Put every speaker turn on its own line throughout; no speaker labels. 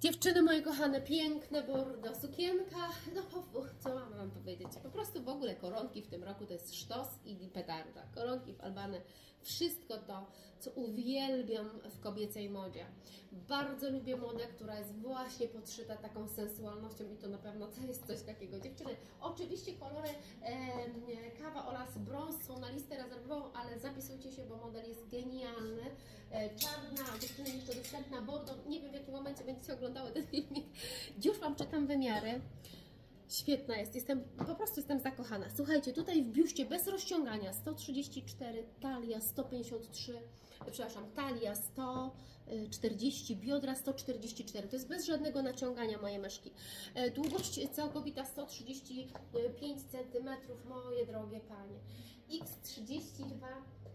Dziewczyny moje kochane, piękne bordo, sukienka, no co mam wam powiedzieć, po prostu w ogóle koronki w tym roku to jest sztos i petarda. Koronki w Albany, wszystko to, co uwielbiam w kobiecej modzie. Bardzo lubię modę, która jest właśnie podszyta taką sensualnością i to na pewno to jest coś takiego. Dziewczyny, oczywiście kolory em, kawa oraz brąz są na listę rezerwową, ale zapisujcie się, bo model jest genialny. E, Czarna, dziewczyny dostępna, bordo, nie wiem w jakim momencie będziecie oglądały ten filmik. Już Wam czytam wymiary. Świetna jest, jestem, po prostu jestem zakochana. Słuchajcie, tutaj w biuście bez rozciągania 134, talia 153, przepraszam, talia 140, biodra 144. To jest bez żadnego naciągania moje myszki. E, Długość całkowita 135 cm, moje drogie panie. X32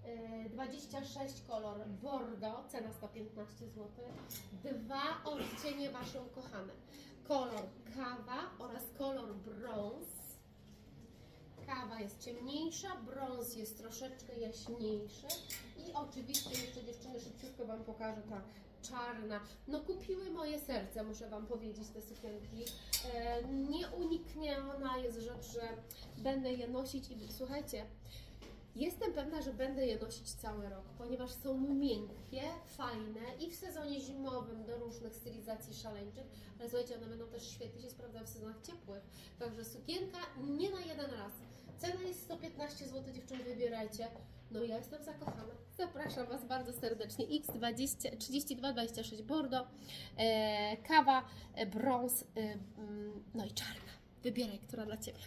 e, 26 kolor Bordeaux, cena 115 zł. Dwa odcienie Wasze ukochane. Kolor kawa oraz kolor brąz. Kawa jest ciemniejsza, brąz jest troszeczkę jaśniejszy oczywiście jeszcze dziewczyny szybciutko Wam pokażę ta czarna. No kupiły moje serce, muszę Wam powiedzieć, te sukienki. E, nieunikniona jest rzecz, że będę je nosić i słuchajcie, Jestem pewna, że będę je nosić cały rok, ponieważ są miękkie, fajne i w sezonie zimowym do różnych stylizacji szaleńczych, ale słuchajcie, one będą też świetnie się sprawdzały w sezonach ciepłych. Także sukienka nie na jeden raz. Cena jest 115 zł, dziewczyny, wybierajcie. No ja jestem zakochana. Zapraszam Was bardzo serdecznie. X20, 3226 Bordeaux, e, kawa, e, brąz, e, mm, no i czarna. Wybieraj, która dla Ciebie.